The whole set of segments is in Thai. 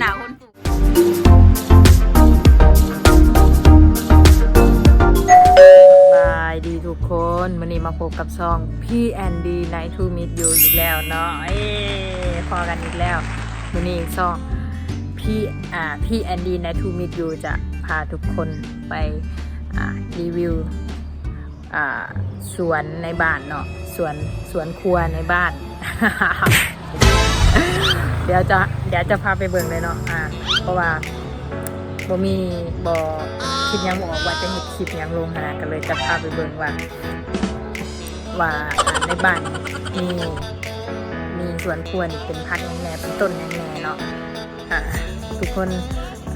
หนาคนบายดีทุกคนวันนี้มาพบกับซองพี่แอนดี้ไนทูมิดยูอีกแล้วเนาะเอ้พอกันอีกแล้ววันนี้ซองพี่อ่าพี่แอนดี้ไนทูมิดยูจะพาทุกคนไปอ่ารีวิวอ่าสวนในบ้านเนาะสวนสวนครัวในบ้าน เดี๋ยวจะเดี๋ยวจะพาไปเบิ่งเลยเนาะอ่าเพราะว่าบ่มีบ่คิดยังบออกว่าจะเฮ็ดคลิปยังลงนะก็เลยจะพาไปเบิ่งว่า ว่าในบ้านมีมีสวนครัวนี่เป็นพักยังแหน่เป็นต้นยังแหน่เนาะอ่าทุกคน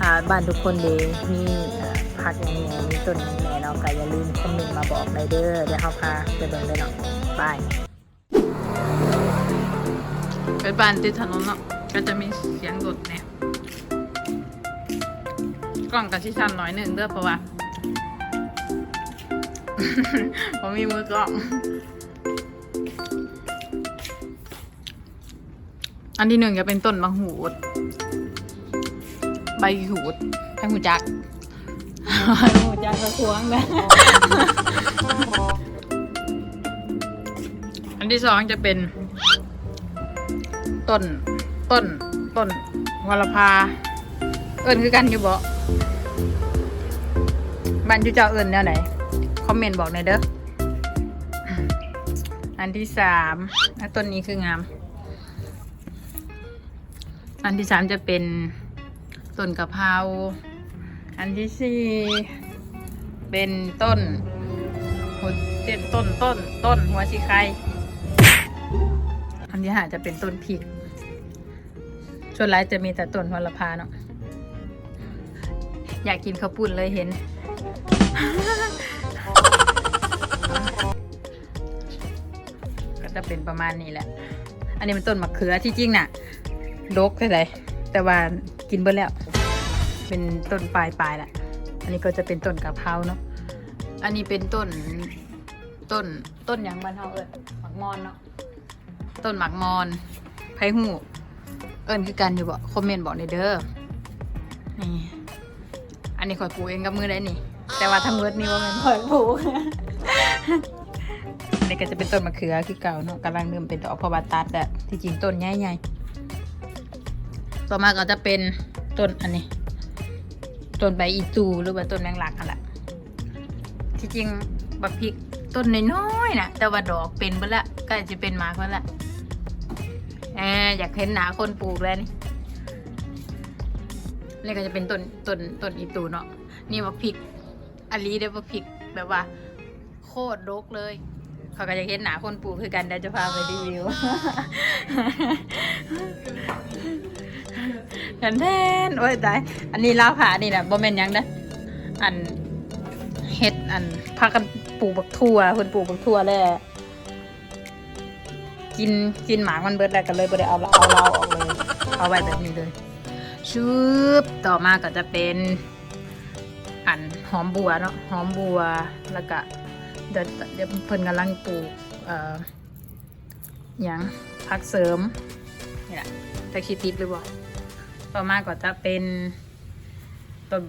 อ่าบ้านทุกคนเดมีอ่พักยังแหน่มีต้นยังแหน่เนาะก็อย่าลืมคอมเมนต์มาบอกได้เด้อเดี๋ยวเฮาพาไปเบิ่งเลยเนาะบาย ไปบ้านติดถนนเนาะก็จะมีเสียงรถเนี่ยกล้องกับชิชันหน่อยหนึ่งเด้อเพราะว่าผมมีมือกล้อง อันที่หนึ่งจะเป็นต้นบางหูด ใบหูดให้หูจักให้หูจักกระควงนะอันที่สองจะเป็น ต้น ต้น ต้นวลพา เอิญคือกันอยู่บ่บ้านจุเจ้าเอิญแนวไหน คอมเมนต์บอกหน่อยเด้อ อันที่สามอะต้นนี้คืองาม อันที่สามจะเป็นต้นกะเพราอันที่สี่เป็นต้นหัวเจ็ดต้นต้น ต้นหัวชีไคอันที่ห้าจะเป็นต้นพริก ส่วนไรจะมีแต่ต้นหัวละพาเนาะอยากกินข้าวปุ้นเลยเห็น ก็จะเป็นประมาณนี้แหละ อันนี้เป็นต้นมะเขือที่จริงน่ะดกเท่าไหร่แต่ว่ากินเบิดแล้ว เป็นต้นปลายปลายแหละอันนี้ก็จะเป็นต้นกะเพราเนาะอันนี้เป็นต้นต้นต้นยังบ้านเฮาเอิ้นหมักมอนเนาะต้นหมักมอนไผ่หู เอิ้นคือกันอยู่บ่คอมเมนต์บอกในอยเด้อนี่อันนี้ข่อยปลูกเองกับมือได้นี่ แต่ว่าทั้งเมืดนี่ว่ามันข่อยปลูกอันนี้ก็จะเป็นต้นมะเขือคือเก่าเนาะกำลังเริ่มเป็นดอกเพราะว่าตัดอะที่จริงต้นใหญ่ๆต่อมาก็จะเป็นต้นอันนี้ต้นใบอีตูหรือว่าต้นแมงลักนั่นแหละที่จริงบักพริกต้นน้อยๆนะแต่ว่าดอกเป็นไปละใกล้จะเป็นหมากแล้วละแอบอยากเห็นหนาคนปลูกแล้วนี่นี่ก็จะเป็นต้นต้นต้นอีตูเนาะนี่บักพริกอันนี้เด้อบักพริกแบบว่า โคตรรกเลย เขาก็จะเห็นหนาคนปลูกคือกันเดี๋ยวจะพาไปรีวิวแทนแทนโอ้ยตายอันนี้ลาวผานี่นะบ่แม่นยังนะอันเฮ็ดอันพากันปลูกบักทั่วคนปลูกบักทั่วแล้ว กินกินหมากมันเบิดแล้วก็เลยบ่ได้เอาเอาเราออกเลย เอาไว้แบบนี้เลยชืบต่อมาก็จะเป็น อันหอมบัวเนาะหอมบัวแล้วก็เดี๋ยวเดี๋ยวเพิ่นกำลังปลูกเอ่อยังผักเสริมนี่แหละตะคิดติดหรือเปล่าต่อมาก็จะเป็นต้น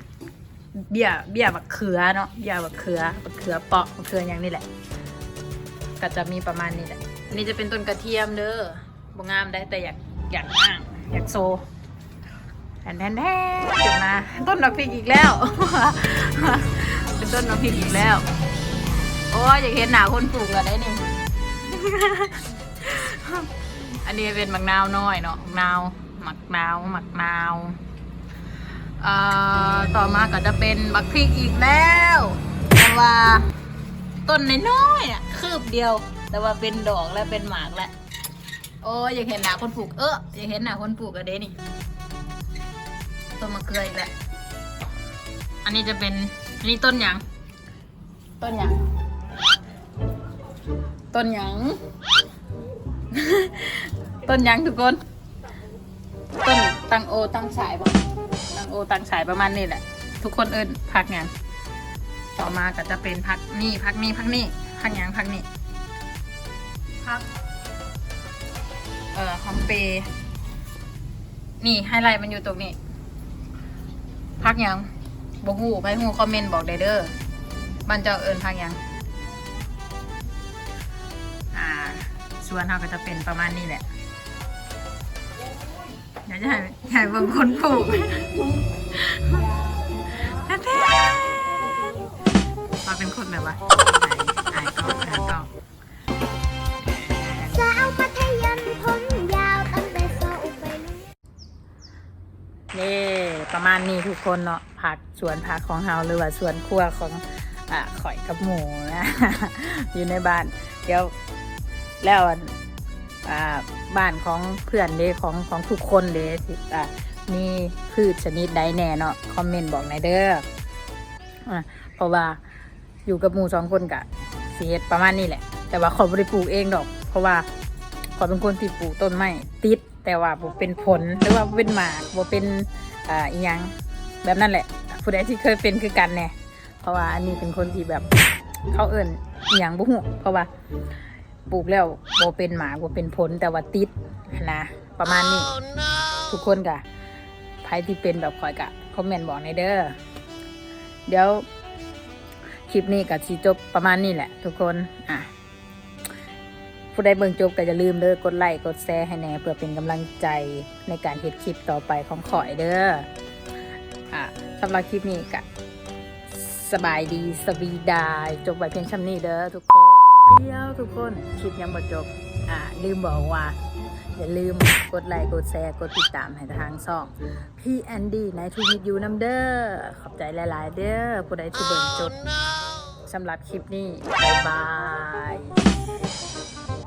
เบี้ยเบี้ยบักเขือเนาะเบี้ยบักเขือบักเขือเปาะบักเขืออย่างนี้แหละ ก็จะมีประมาณนี้แหละ อันนี้จะเป็นต้นกระเทียมเด้อบงามได้แต่อยากอยากง่างอยากโซแทนแทนแทนเดี๋ยวมาต้นดอกพริกอีกแล้ว เป็นต้นดอกพริกอีกแล้ว โอ้ยอยากเห็นหนาคนปลูกแล้วได้นี่อันนี้เป็นมะนาวน้อยเนาะมะนาวหมักนาวหมักนาวอ่อต่อมาก็จะเป็นบักพริกอีกแล้วแต่ว่าต้นน้อยๆอะคืบเดียว แต่ว่าเป็นดอกแล้วเป็นหมากแล้วโอ้ยอยากเห็นหนาคนปลูกเอออยากเห็นหนาคนปลูกอะเด้นี่ต้นมะเขืออีกแล้วอันนี้จะเป็นอันนี้ต้นหยังต้นหยังต้นหยังต้นหยังทุกคน ต้นตังโอตังสายบ่ตังโอตังสายประมาณนี้แหละ ทุกคนเอิ้นพักงาน ต่อมาก็จะเป็นพักนี่พักนี่พักนี่พักหยังพักนี่ พัก เอ่อหอมเปย์นี่ไฮไลท์มันอยู่ตรงนี้ พักยังบ่ฮู้ไผฮู้คอมเมนต์บอกได้เด้อมันจะเอินพักยัง อ่า ส่วนเฮาก็จะเป็นประมาณนี้แหละ เดี๋ยวจะให้ให้เบิ่งคนปลูกแท้ๆมาเป็นคนแบบว่าถ่ายกล้องถ่ายกล้อง มาณนี้ทุกคนเนาะผักสวนผักของเฮาหรือว่าสวนครัวของอ่าข่อยกับหมูนะอยู่ในบ้าน เดี๋ยวแล้วอ่าบ้านของเพื่อนเด้ของของทุกคนเด้ที่อ่ามีพืชชนิดใดแน่เนาะคอมเมนต์บอกในเด้ออะเพราะว่าอยู่กับหมูสองคนกะเสีเฮ็ดประมาณนี้แหละ แต่ว่าขอบ่ได้ปลูกเองดอก เพราะว่าขอเป็นคนที่ปลูกต้นไม้ติด แต่ว่าบ่เป็นผลหรือว่าเป็นหมากบ่เป็นอ่าอีหยังแบบนั้นแหละผู้ใดที่เคยเป็นคือกันแน่เพราะว่าอันนี้เป็นคนที่แบบเขาเอิ่นอีหยังบ่ฮู้เพราะว่าปลูกแล้วบ่เป็นหมากบ่เป็นผลแต่ว่าติดนะประมาณนี้ทุกคนกะใครที่เป็นแบบข่อยกะคอมเมนต์บอกในเด้อเดี๋ยวคลิปนี้กับชีจบประมาณนี้แหละ ทุกคน อะ ผู้ใดเบิ่งจบก็อย่าลืมเด้อกดไลค์กดแชร์ให้แหน่เพื่อเป็นกำลังใจในการเฮ็ดคลิปต่อไปของข่อยเด้ออะสำหรับคลิปนี้ก็สบายดีสวีดายจบไว้เพียงช่ำนี้เด้อทุกคนเดียวทุกคนคลิปยังบ่จบอะลืมบอกว่า อย่าลืมกดไลค์กดแชร์กดติดตามให้ทางช่องพี่แอนดี้ในทูมิตยูน้ำเด้อขอบใจหลาย ๆ เด้อผู้ใดที่เบิ่งจบสำหรับคลิปนี้บ๊ายบาย